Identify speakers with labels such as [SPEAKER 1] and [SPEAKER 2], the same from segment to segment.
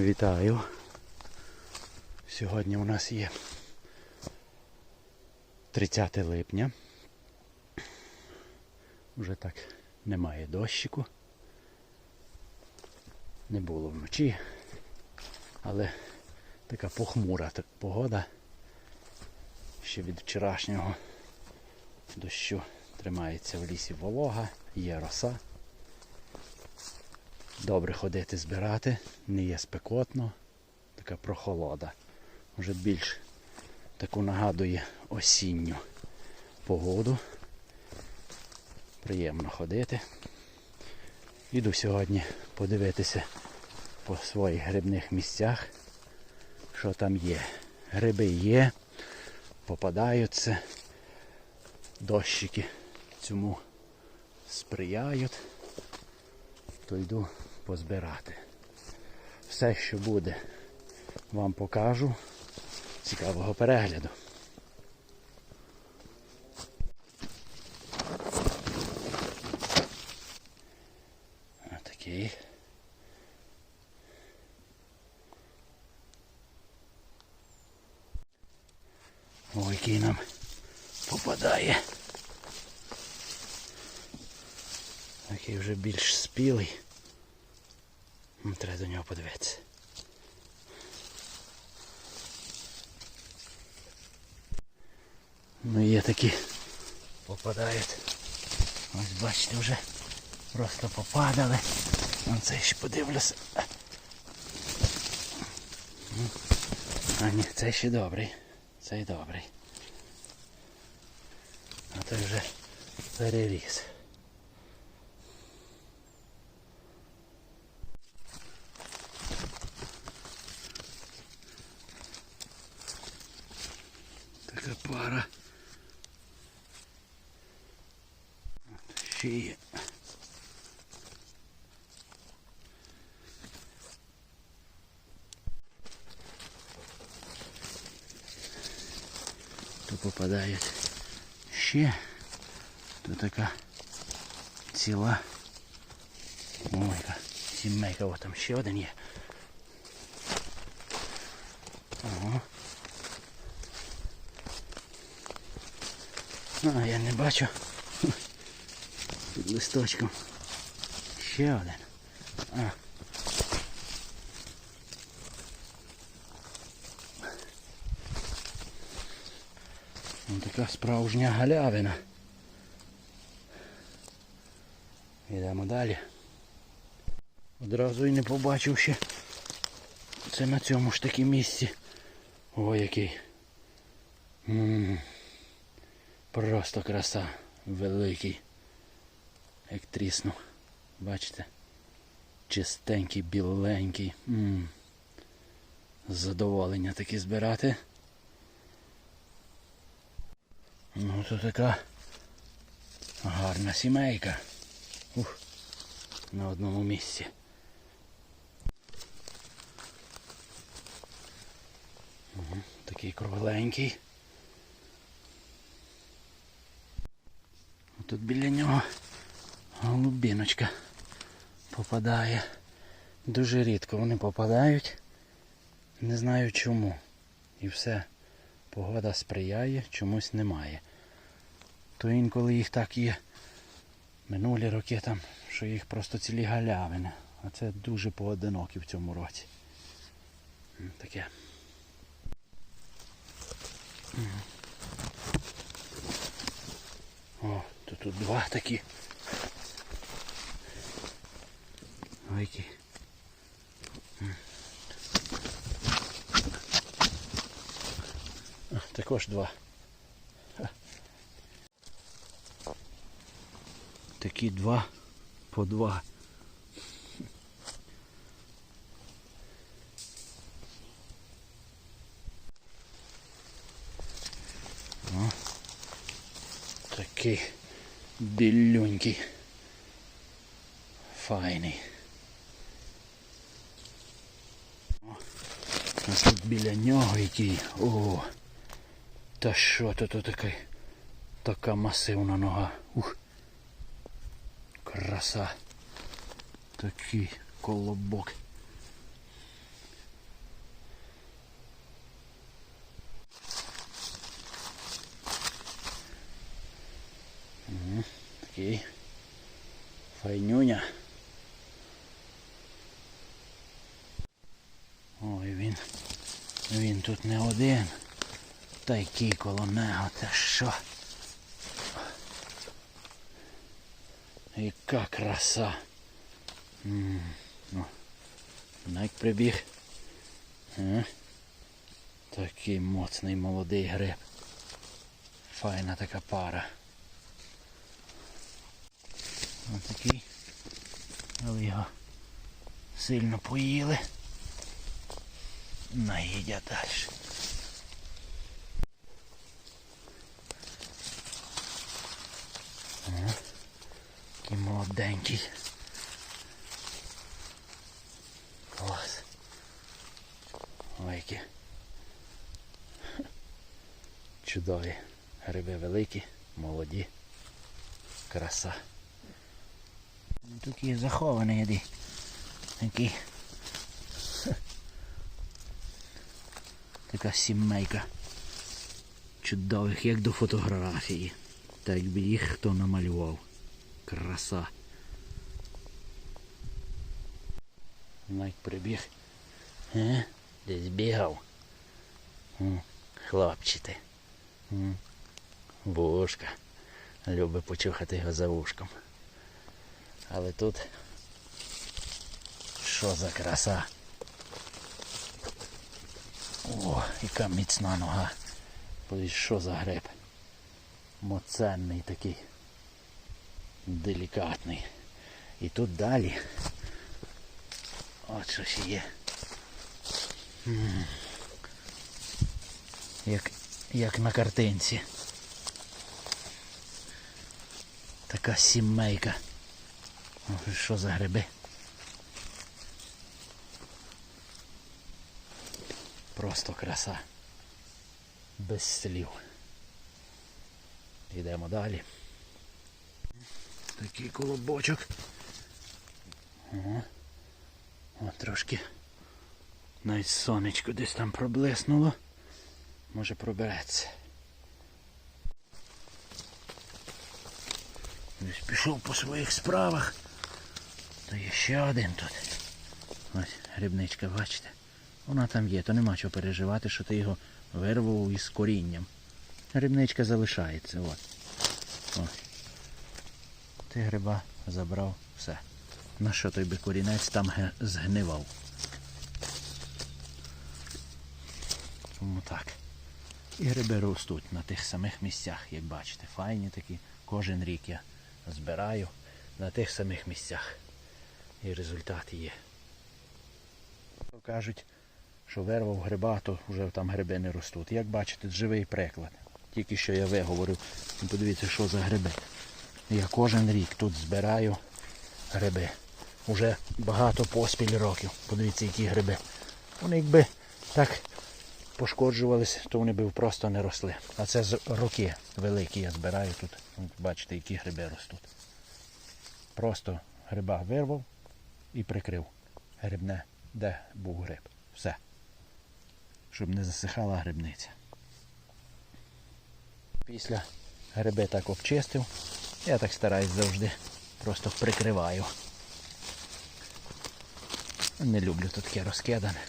[SPEAKER 1] Вітаю. Сьогодні у нас є 30 липня. Уже так немає дощику. Не було вночі, але така похмура погода. Ще від вчорашнього дощу тримається в лісі волога, є роса. Добре ходити збирати, не є спекотно, така прохолода. Вже більш таку нагадує осінню погоду. Приємно ходити. Іду сьогодні подивитися по своїх грибних місцях, що там є. Гриби є, попадаються, дощики цьому сприяють, то йду позбирати. Все, що буде, вам покажу. Цікавого перегляду. Отакий. Ой, який нам попадає. Такий вже більш спілий. Треба до нього подивитися. Ну є такі попадають. Ось бачите вже просто попадали. Ну це ще подивлюся. А ні, цей ще добрий. Цей добрий. А той вже переріс. Така пара. Ще є. То попадають ще. То така ціла. Ой, яка сімейка, о, там ще один є. Ого. А, я не бачу. Під листочком. Ще один. А. Така справжня галявина. Йдемо далі. Одразу і не побачив ще. Це на цьому ж таки місці. Ой, який. М. Просто краса. Великий. Як тріснув. Бачите? Чистенький, біленький. М. Задоволення таки збирати. Ну то така гарна сімейка. Ух, на одному місці. Угу, такий кругленький. Тут біля нього голубіночка попадає. Дуже рідко вони попадають. Не знаю чому. І все. Погода сприяє, чомусь немає. То інколи їх так є. Минулі роки там, що їх просто цілі галявини. А це дуже поодинокі в цьому році. Таке. О, то тут два такі. Ой. Також два. Такі два по два. О, білюнький. Файний. О, ось тут біля нього який. О! Та що то тут такий? Така масивна нога. Ух. Краса. Такий колобок. Такий файнюня. Ой, він. Він тут не один. Такий коло нього, це що? Яка краса. М, Ну, навіть прибіг. Е? Такий моцний молодий гриб. Файна така пара. Ось такий. Але його сильно поїли. Наїдять далі. Такий молоденький. Клас. Ой, які. Чудові. Гриби великі, молоді. Краса. Такий захований який. Такий. Така сімейка чудових, як до фотографії. Так якби їх хто намалював. Краса. Навіть прибіг. Е? Десь бігав. Хлопчити. М, Вушка. Любить почухати його за вушком. Але тут що за краса? О, яка міцна нога. Подивись, що за гриб. Моценний такий. Делікатний. І тут далі. От що ще є. Як, як на картинці. Така сімейка. Ох, Що за гриби? Просто краса. Без слів. Йдемо далі. Такий колобочок. Ага. О, трошки навіть сонечко десь там проблиснуло. Може пробереться. Десь пішов по своїх справах. То є ще один тут. Ось грибничка, бачите? Вона там є, то нема чого переживати, що ти його вирвав із корінням. Грибничка залишається, от. Ось. Ти гриба забрав все. На що той би корінець там згнивав? Тому так. І гриби ростуть на тих самих місцях, як бачите. Файні такі. Кожен рік я збираю на тих самих місцях. І результат є. Кажуть, що вирвав гриба, то вже там гриби не ростуть. Як бачите, живий приклад. Тільки що я виговорив. Подивіться, що за гриби. Я кожен рік тут збираю гриби. Уже багато поспіль років. Подивіться, які гриби. Вони якби так пошкоджувалися, то вони б просто не росли. А це з роки великі я збираю тут. Бачите, які гриби ростуть. Просто гриба вирвав і прикрив грибне, де був гриб. Все. Щоб не засихала грибниця. Після гриби так обчистив. Я так стараюсь завжди. Просто прикриваю. Не люблю тут таке розкидане.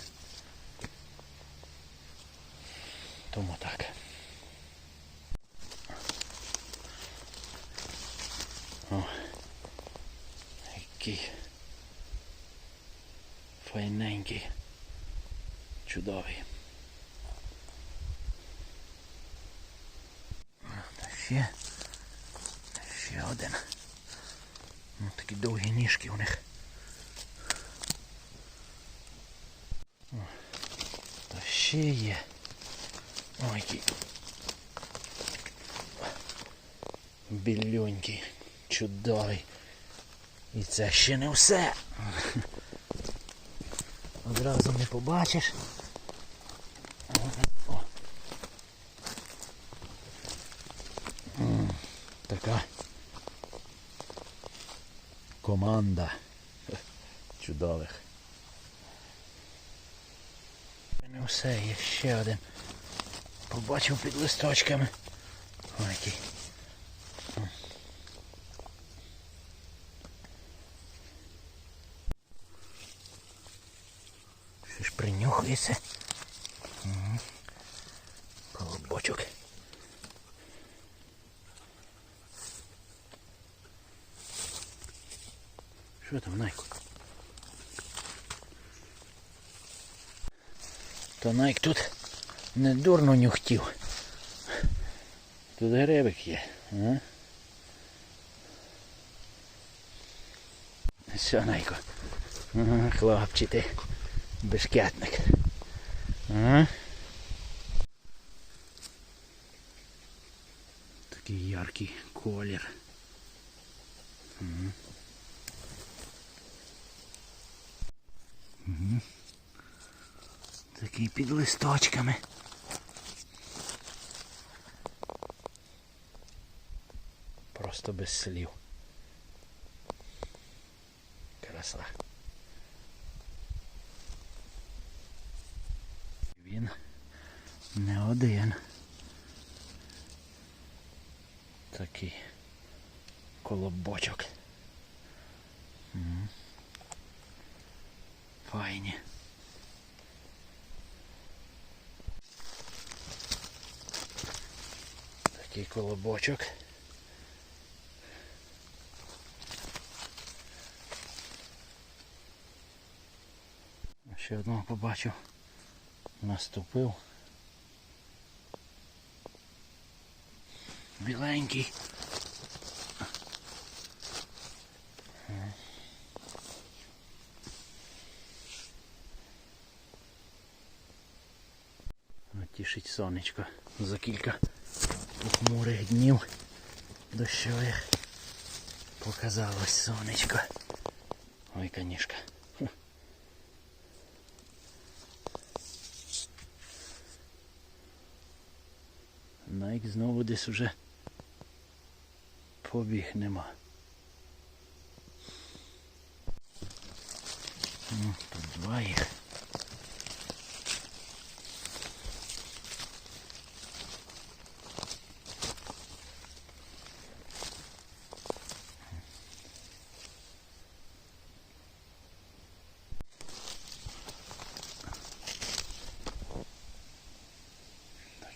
[SPEAKER 1] Тому так. О, який файненький, чудовий. Та ще, ще один. Ну, такі довгі ніжки у них. Та ще є. Ой, який. Білюнький, чудовий. І це ще не все. Одразу не побачиш. команда чудових. Не все, є ще один. Побачив під листочками. О, який. Що ж принюхається? То Найк тут не дурно нюхтів. Тут гребик є. А? Все, Найко. Ага, хлопче ти. Бешкетник. А? Такий яркий колір. Мгм. Мгм. Такий під листочками. Просто без слів. Краса. Він не один. Такий колобочок. Файні. Такий колобочок. Ще одного побачив. Наступив. Біленький. Тішить сонечко за кілька похмурих днів дощових. Показалось сонечко. Ой, канішка. Хм. Найк знову десь уже побіг нема. Ну, тут два їх.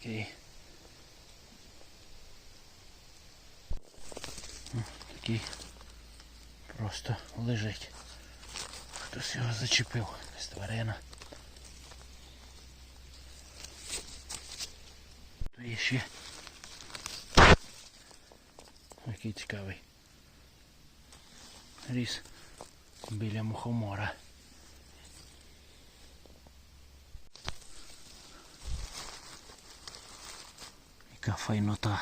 [SPEAKER 1] Такий. Такий просто лежить. Хтось його зачепив з тварина. То є ще. Який цікавий. Ріс біля мухомора. Яка файнота.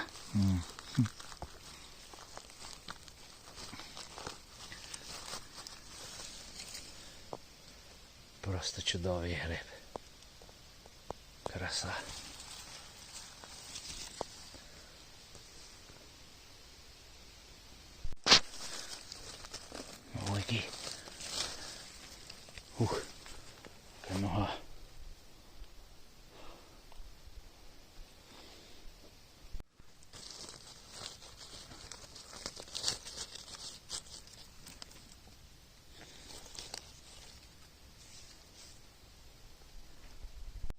[SPEAKER 1] Просто чудовий гриб. Краса. Ой, який. Ух, яка нога.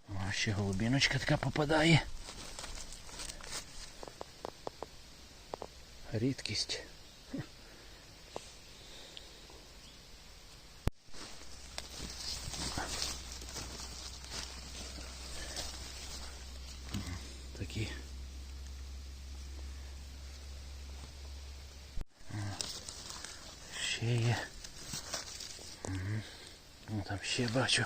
[SPEAKER 1] О, ще голубіночка така попадає. Рідкість. Ще є. Мгм. Ну там ще бачу.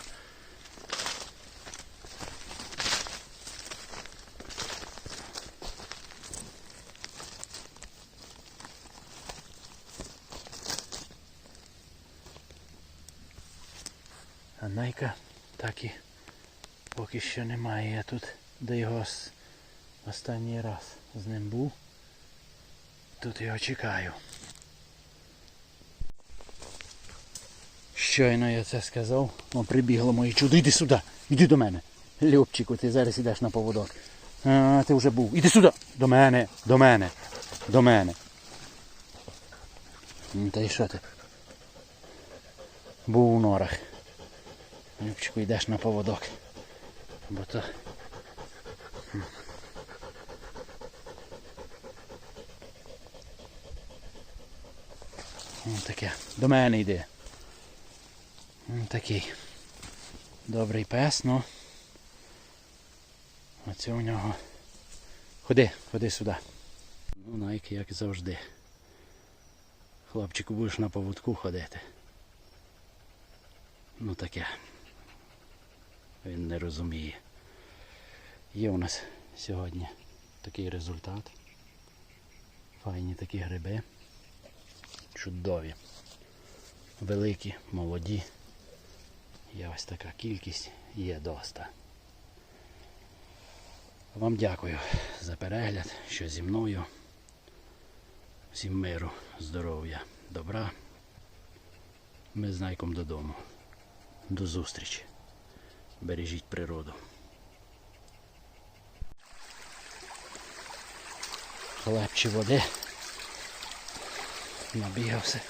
[SPEAKER 1] А Найка так і поки що немає. Я тут, де його останній раз з ним був. Тут його чекаю. Щойно я це сказав, о, прибігло моє чудо, іди сюди, іди до мене. Любчику, ти зараз ідеш на поводок. А, ти вже був. Іди сюди. До мене, до мене, до мене. Та й що ти? Був у норах. Любчику йдеш на поводок. Бо то. Ось таке. До мене йди. Ось такий. Добрий пес, ну. Оце у нього. Ходи, ходи сюди. Ну, Найк, як завжди. Хлопчику будеш на поводку ходити. Ну таке. Він не розуміє. Є у нас сьогодні такий результат. Файні такі гриби. Чудові. Великі, молоді. Є ось така кількість, є доста. Вам дякую за перегляд, що зі мною. Всім миру, здоров'я, добра. Ми з Найком додому. До зустрічі. Бережіть природу. Хлебчі води. Набігався.